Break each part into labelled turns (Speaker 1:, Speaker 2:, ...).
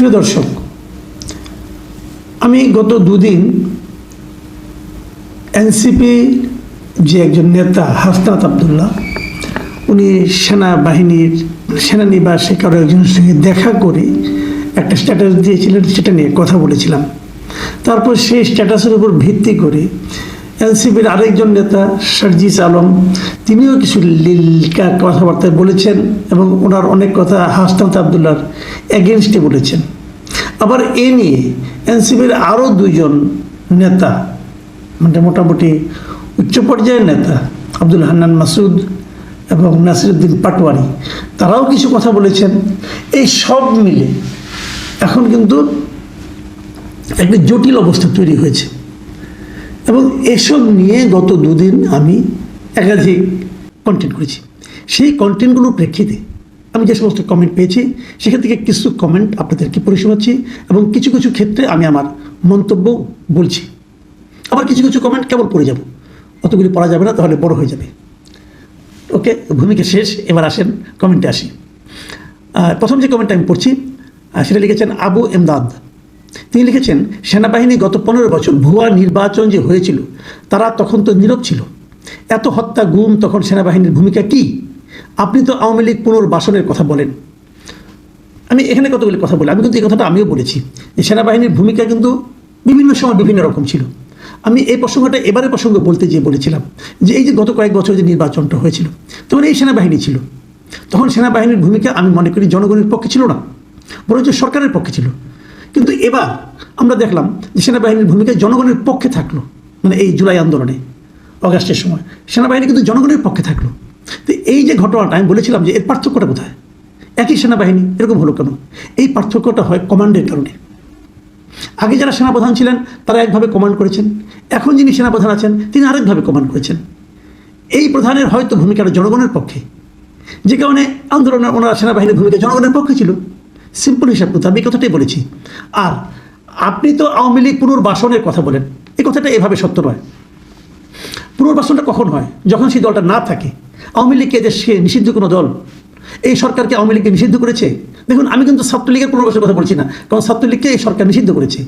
Speaker 1: প্রিয় দর্শক, আমি গত দুদিন এনসিপি যে একজন নেতা, হাসনাত আবদুল্লাহ, উনি সেনাবাহিনীর সেনানিবাসে কারও একজনের সঙ্গে দেখা করে একটা স্ট্যাটাস দিয়েছিলেন, সেটা নিয়ে কথা বলেছিলাম। তারপর সেই স্ট্যাটাসের উপর ভিত্তি করে এনসিপির আরেকজন নেতা, সার্জিস আলম তিনিও কিছু লিলকা কথাবার্তায় বলেছেন এবং ওনার অনেক কথা হাসনাত আবদুল্লার এগেনস্টে বলেছেন। আবার এ নিয়ে এনসিপির আরও দুইজন নেতা মানে মোটামুটি উচ্চ পর্যায়ের নেতা, আব্দুল হান্নান মাসুদ এবং নাসিরুদ্দিন পাটওয়ারি তারাও কিছু কথা বলেছেন। এই সব মিলে এখন কিন্তু একটা জটিল অবস্থা তৈরি হয়েছে। এবং এসব নিয়ে গত দুদিন আমি একাধিক কন্টেন্ট করেছি। সেই কন্টেন্টগুলোর প্রেক্ষিতে আমি যে সমস্ত কমেন্ট পেয়েছি, সেখান থেকে কিছু কমেন্ট আপনাদেরকে পড়ে শোনাচ্ছি এবং কিছু কিছু ক্ষেত্রে আমি আমার মন্তব্য বলছি। আবার কিছু কিছু কমেন্ট কেবল পড়ে যাব। অতগুলি পড়া যাবে না, তাহলে বড় হয়ে যাবে। ওকে ভূমিকা শেষ, এবার আসেন কমেন্টে আসি। প্রথম যে কমেন্টটা আমি পড়ছি সেটা লিখেছেন আবু এমদাদ তিনি লিখেছেন, সেনাবাহিনী গত পনেরো বছর ভুয়া নির্বাচন যে হয়েছিল, তারা তখন তো নীরব ছিল। এত হত্যা, গুম তখন সেনাবাহিনীর ভূমিকা কি? আপনি তো আওয়ামী লীগ পুনর্বাসনের কথা বলেন। আমি এখানে কতগুলি কথা বলি? আমি কিন্তু এই কথাটা আমিও বলেছি। যে সেনাবাহিনীর ভূমিকা কিন্তু বিভিন্ন সময় বিভিন্ন রকম ছিল। আমি এই প্রসঙ্গটা এবারে প্রসঙ্গে বলতে গিয়ে বলেছিলাম যে এই যে গত কয়েক বছর যে নির্বাচনটা হয়েছিল, তখন এই সেনাবাহিনী ছিল। তখন সেনাবাহিনীর ভূমিকা আমি মনে করি জনগণের পক্ষে ছিল না, বরঞ্চ সরকারের পক্ষে ছিল। কিন্তু এবার আমরা দেখলাম যে সেনাবাহিনীর ভূমিকা জনগণের পক্ষে থাকল মানে এই জুলাই আন্দোলনে। অগাস্টের সময়। সেনাবাহিনী কিন্তু জনগণের পক্ষে থাকল। তো এই যে ঘটনাটা, আমি বলেছিলাম যে এর পার্থক্যটা কোথায়? একই সেনাবাহিনী, এরকম হলো কেন? এই পার্থক্যটা হয় কমান্ডের কারণে। আগে যারা সেনাপ্রধান ছিলেন, তারা একভাবে কমান্ড করেছেন। এখন যিনি সেনাপ্রধান আছেন, তিনি আরেকভাবে কমান্ড করেছেন। এই প্রধানের হয়তো ভূমিকাটা জনগণের পক্ষে। যে কারণে আন্দোলনে ওনারা সেনাবাহিনীর ভূমিকা জনগণের পক্ষে ছিল। সিম্পল হিসাব করতে আমি কথাটাই বলেছি। আর আপনি তো আওয়ামী লীগ পুনর্বাসনের কথা বলেন। এই কথাটা এভাবে সত্য নয়। পুনর্বাসনটা কখন হয়? যখন সেই দলটা না থাকে। আওয়ামী লীগকে দেশকে নিষিদ্ধ কোনো দল, এই সরকারকে আওয়ামী লীগকে নিষিদ্ধ করেছে? দেখুন, আমি কিন্তু ছাত্রলীগের পুনর্বাসনের কথা বলছি না, কারণ ছাত্রলীগকে এই সরকার নিষিদ্ধ করেছে।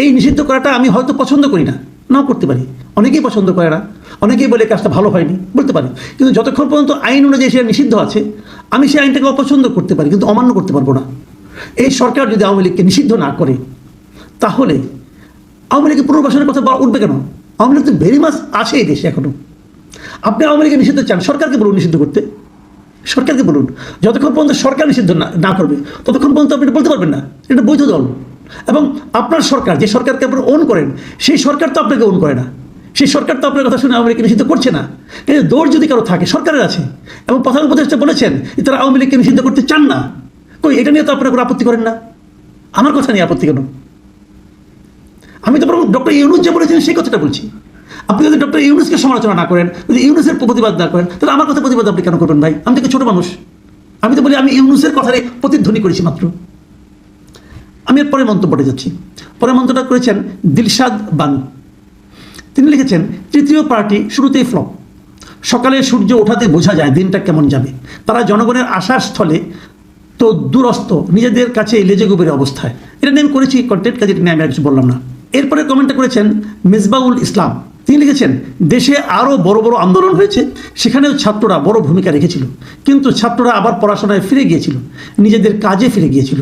Speaker 1: এই নিষিদ্ধ করাটা আমি হয়তো পছন্দ করি না, নাও করতে পারি। অনেকেই পছন্দ করে না, অনেকেই বলে কাজটা ভালো হয়নি, বলতে পারি। কিন্তু যতক্ষণ পর্যন্ত আইন অনুযায়ী সেটা নিষিদ্ধ আছে, আমি সেই আইনটাকে অপছন্দ করতে পারি, কিন্তু অমান্য করতে পারব না। এই সরকার যদি আওয়ামী লীগকে নিষিদ্ধ না করে, তাহলে আওয়ামী লীগের পুনর্বাসনের কথা উঠবে কেন? আওয়ামী লীগ তো ভেরি মাস আছে এই দেশে এখনও আপনি আওয়ামী লীগের নিষিদ্ধ চান, সরকারকে বলুন নিষিদ্ধ করতে। সরকারকে বলুন। যতক্ষণ পর্যন্ত সরকার নিষিদ্ধ না করবে, ততক্ষণ পর্যন্ত আপনি বলতে পারবেন না। এটা বৈধ দল। এবং আপনার সরকার, যে সরকারকে আপনি ওন করেন, সেই সরকার তো আপনাকে ওন করে না। সেই সরকার তো আপনার কথা শুনে আওয়ামী লীগকে নিষিদ্ধ করছে না। কিন্তু দৌড় যদি কারও থাকে, সরকারের আছে। এবং প্রধান উপদেষ্টা বলেছেন তারা আওয়ামী লীগকে নিষিদ্ধ করতে চান না। কই, এটা নিয়ে তো আপনারা কোনো আপত্তি করেন না? আমার কথা নিয়ে আপত্তি কেন? আমি তো ডক্টর ইউনুস যে বলেছেন সেই কথাটা বলছি। আপনি যদি ডক্টর ইউনুসকে সমালোচনা না করেন, যদি ইউনুসের প্রতিবাদ না করেন, তাহলে আমার কথা প্রতিবাদ আপনি কেন করবেন ভাই? আমি তো ছোট মানুষ। আমি তো বলি, আমি ইউনুসের কথারে প্রতিধ্বনি করেছি মাত্র। আমি এর পরের মন্তব্যটা যাচ্ছি। পরের মন্তব্যটা করেছেন দিলশাদ বানু। তিনি লিখেছেন, তৃতীয় পার্টি শুরুতেই ফ্লপ। সকালে সূর্য ওঠাতে বোঝা যায় দিনটা কেমন যাবে। তারা জনগণের আশার স্থলে তো দূরস্থ নিজেদের কাছে লেজে গোবের অবস্থায়। এটা নিয়ে আমি করেছি কন্টেন্ট কাজে নিয়ে আমি আর কিছু বললাম না। এরপরে কমেন্টটা করেছেন মেজবাউল ইসলাম। তিনি লিখেছেন, দেশে আরও বড় বড় আন্দোলন হয়েছে, সেখানেও ছাত্ররা বড় ভূমিকা রেখেছিল। কিন্তু ছাত্ররা আবার পড়াশোনায় ফিরে গিয়েছিল, নিজেদের কাজে ফিরে গিয়েছিল।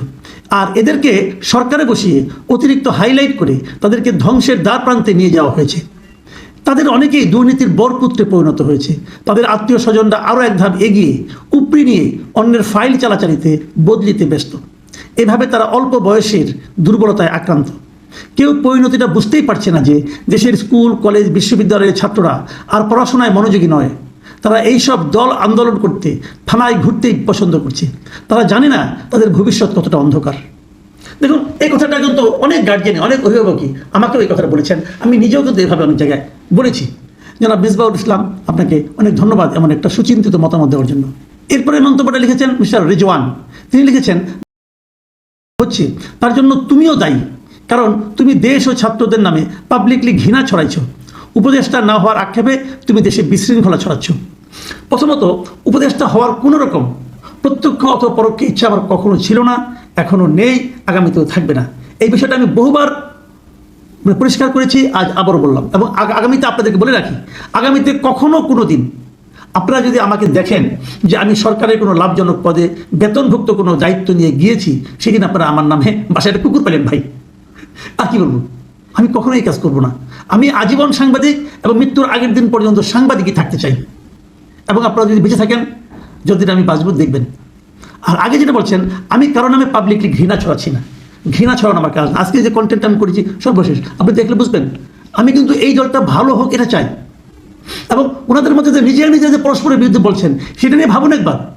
Speaker 1: আর এদেরকে সরকারে বসিয়ে অতিরিক্ত হাইলাইট করে তাদেরকে ধ্বংসের দ্বার প্রান্তে নিয়ে যাওয়া হয়েছে। তাদের অনেকেই দুর্নীতির বরপুত্রে পরিণত হয়েছে। তাদের আত্মীয় স্বজনরা আরও এক ধাপ এগিয়ে উপরি নিয়ে অন্যের ফাইল চালাচালিতে বদলিতে ব্যস্ত। এভাবে তারা অল্প বয়সের দুর্বলতায় আক্রান্ত। কেউ পরিণতিটা বুঝতেই পারছে না যে দেশের স্কুল, কলেজ, বিশ্ববিদ্যালয়ের ছাত্ররা আর পড়াশোনায় মনোযোগী নয়। তারা এইসব দল আন্দোলন করতে, থানায় ঘুরতেই পছন্দ করছে। তারা জানে না তাদের ভবিষ্যৎ কতটা অন্ধকার। দেখুন, এই কথাটা কিন্তু অনেক গার্জিয়ান অনেক অভিভাবকই আমাকেও এই কথাটা বলেছেন। আমি নিজেও কিন্তু এভাবে অনেক জায়গায় বলেছি। জনাব মিসবাউল ইসলাম, আপনাকে অনেক ধন্যবাদ এমন একটা সুচিন্তিত মতামত দেওয়ার জন্য। এরপরে মন্তব্যটা লিখেছেন মিস্টার রিজওয়ান। তিনি লিখেছেন, হচ্ছে, তার জন্য তুমিও দায়ী। কারণ তুমি দেশ ও ছাত্রদের নামে পাবলিকলি ঘৃণা ছড়াইছ। উপদেষ্টা না হওয়ার আক্ষেপে তুমি দেশে বিশৃঙ্খলা ছড়াচ্ছ। প্রথমত, উপদেষ্টা হওয়ার কোনো রকম প্রত্যক্ষ অথবা পরোক্ষ ইচ্ছা আমার কখনো ছিল না এখনও নেই, আগামীতেও থাকবে না। এই বিষয়টা আমি বহুবার মানে পরিষ্কার করেছি, আজ আবারও বললাম। এবং আগামীতে আপনাদেরকে বলে রাখি, আগামীতে কখনো কোনো দিন আপনারা যদি আমাকে দেখেন যে আমি সরকারের কোনো লাভজনক পদে বেতনভুক্ত কোনো দায়িত্ব নিয়ে গিয়েছি, সেদিন আপনারা আমার নামে বাসায় একটা কুকুর পেলেন ভাই। আর কি বলব? আমি কখনোই এই কাজ করব না। আমি আজীবন সাংবাদিক এবং মৃত্যুর আগের দিন পর্যন্ত সাংবাদিকই থাকতে চাই। এবং আপনারা যদি বেঁচে থাকেন, যতদিন আমি বাঁচব, দেখবেন। আর আগে যেটা বলছেন, আমি কারণ আমি পাবলিকলি ঘৃণা ছড়াচ্ছি না। ঘৃণা ছড়ানো আমার কাজ। আজকে যে কন্টেন্ট আমি করেছি, সর্বশেষ। আপনি দেখলে বুঝবেন, আমি কিন্তু এই দলটা ভালো হোক, এটা চাই। এবং ওনাদের মধ্যে যে নিজেরা নিজে যে পরস্পরের বিরুদ্ধে বলছেন, সেটা নিয়ে ভাবুন একবার।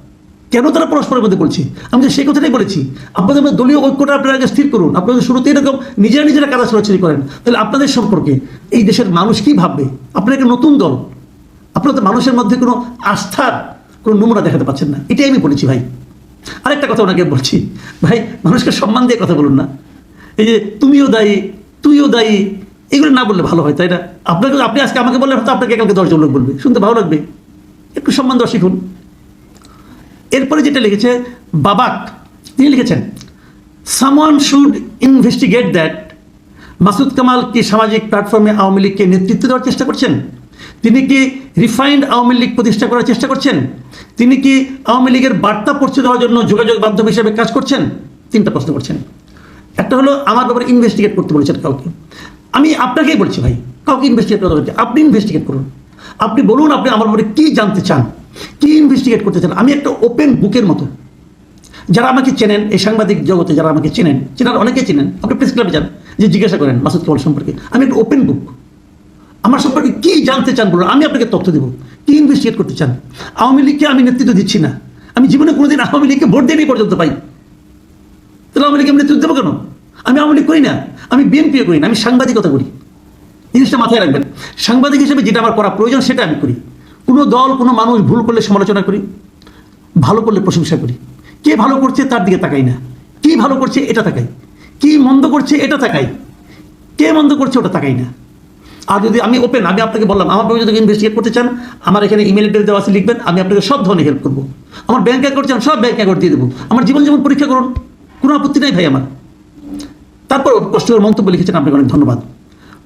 Speaker 1: কেন তারা পরস্পরের মধ্যে বলছি? আমি তো সেই কথাটাই বলেছি। আপনাদের দলীয় ঐক্যটা আপনারা আগে স্থির করুন। আপনাদের শুরুতে এরকম নিজেরা নিজেরা কাদা ছড়াছড়ি করেন, তাহলে আপনাদের সম্পর্কে এই দেশের মানুষ কি ভাববে? আপনারা একটা নতুন দল। আপনারা তো মানুষের মধ্যে কোনো আস্থার, কোনো নমুনা দেখাতে পাচ্ছেন না। এটাই আমি বলেছি ভাই। আরেকটা কথা ওনাকে বলছি। ভাই, মানুষকে সম্মান দিয়ে কথা বলুন না। এই যে, তুমিও দায়ী, তুইও দায়ী, এগুলো না বললে ভালো হয়, তাই না? আপনাকে, আপনি আজকে আমাকে বললে হয়তো আপনাকে কালকে দশজন লোক বলবে। শুনতে ভালো লাগবে। একটু সম্মান দেওয়া শিখুন। এরপরে যেটা লিখেছে, বাবাক, তিনি লিখেছেন someone should investigate that Masud Kamal কি সামাজিক প্ল্যাটফর্মে আওয়ামী লীগকে নেতৃত্ব দেওয়ার চেষ্টা করছেন? তিনি কি রিফাইন্ড আওয়ামী লীগ প্রতিষ্ঠা করার চেষ্টা করছেন? তিনি কি আওয়ামী লীগের বার্তা পৌঁছে দেওয়ার জন্য যোগাযোগ মাধ্যম হিসেবে কাজ করছেন? তিনটা প্রশ্ন করছেন। একটা হলো, আমার ব্যাপারে ইনভেস্টিগেট করতে বলেছেন কাউকে। আমি আপনাকেই বলছি ভাই, কাউকে ইনভেস্টিগেট করতে বলছি আপনি ইনভেস্টিগেট করুন। আপনি বলুন আপনি আমার ব্যাপারে কী জানতে চান। কী ইনভেস্টিগেট করতে চান আমি একটা ওপেন বুকের মতো। যারা আমাকে চেনেন, এই সাংবাদিক জগতে যারা আমাকে চেনেন, চেনার অনেকে চেনেন, আপনি প্রেস ক্লাবে যান, যে জিজ্ঞাসা করেন মাসুদ কামাল সম্পর্কে। আমি একটা ওপেন বুক আমার সম্পর্কে কি জানতে চান বলুন, আমি আপনাকে তথ্য দেবো। কি ইনভেস্টিগেট করতে চান? আওয়ামী লীগকে আমি নেতৃত্ব দিচ্ছি না। আমি জীবনে কোনোদিন আওয়ামী লীগকে ভোট দিয়ে পর্যন্ত পাই। তাহলে আওয়ামী লীগকে আমি নেতৃত্ব দেবো কেন? আমি আওয়ামী লীগ করি না। আমি বিএনপিও করি না, আমি সাংবাদিকতা করি। জিনিসটা মাথায় রাখবেন। সাংবাদিক হিসেবে যেটা আমার করা প্রয়োজন, সেটা আমি করি। কোনো দল, কোনো মানুষ ভুল করলে সমালোচনা করি, ভালো করলে প্রশংসা করি। কে ভালো করছে তার দিকে তাকাই না। কি ভালো করছে এটা তাকাই। কি মন্দ করছে এটা তাকাই। কে মন্দ করছে ওটা তাকাই না। আর যদি আমি ওপেন আমি আপনাকে বললাম, আমার ব্যাপারে যদি ইনভেস্টিগেট করতে চান, আমার এখানে ইমেল অ্যাড্রেস দেওয়া আছে, লিখবেন, আমি আপনাকে সব ধরনের হেল্প করব। আমার ব্যাংক অ্যাকাউন্ট চান সব ব্যাংক অ্যাকাউন্ট দিয়ে দেবো। আমার জীবন যেমন পরীক্ষা করুন। কোনো আপত্তি নাই ভাই আমার। তারপর কষ্ট করে মন্তব্য লিখেছেন, আপনাকে অনেক ধন্যবাদ।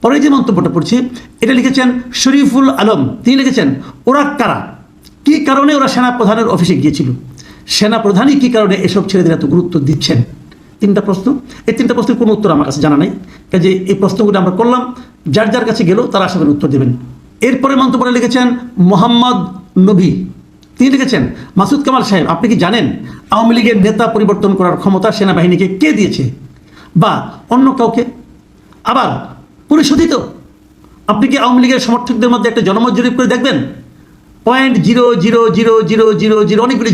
Speaker 1: পরে যে মন্তব্যটা পড়ছি, এটা লিখেছেন শরীফুল আলম। তিনি লিখেছেন, ওরা কারা? কি কারণে ওরা সেনা প্রধানের অফিসে গিয়েছিল? সেনা প্রধানই কি কারণে এসব ছেলেদের এত গুরুত্ব দিচ্ছেন? তিনটা প্রশ্ন। এই তিনটা প্রশ্নের কোনো উত্তর আমার কাছে জানা নেই। কাজে এই প্রশ্নগুলো আমরা করলাম। যার যার কাছে গেলেও তারা আশা উত্তর দেবেন। এরপরে মন্তব্যটা লিখেছেন মোহাম্মদ নবী। তিনি লিখেছেন, মাসুদ কামাল সাহেব, আপনি কি জানেন আওয়ামী লীগের নেতা পরিবর্তন করার ক্ষমতা সেনাবাহিনীকে কে দিয়েছে? বা অন্য কাউকে? আবার পরিশোধিত আপনি কি আওয়ামী লীগের সমর্থকদের মধ্যে একটা জনমত জরিপ করে দেখবেন? Point zero zero zero zero zero zero অনেকগুলি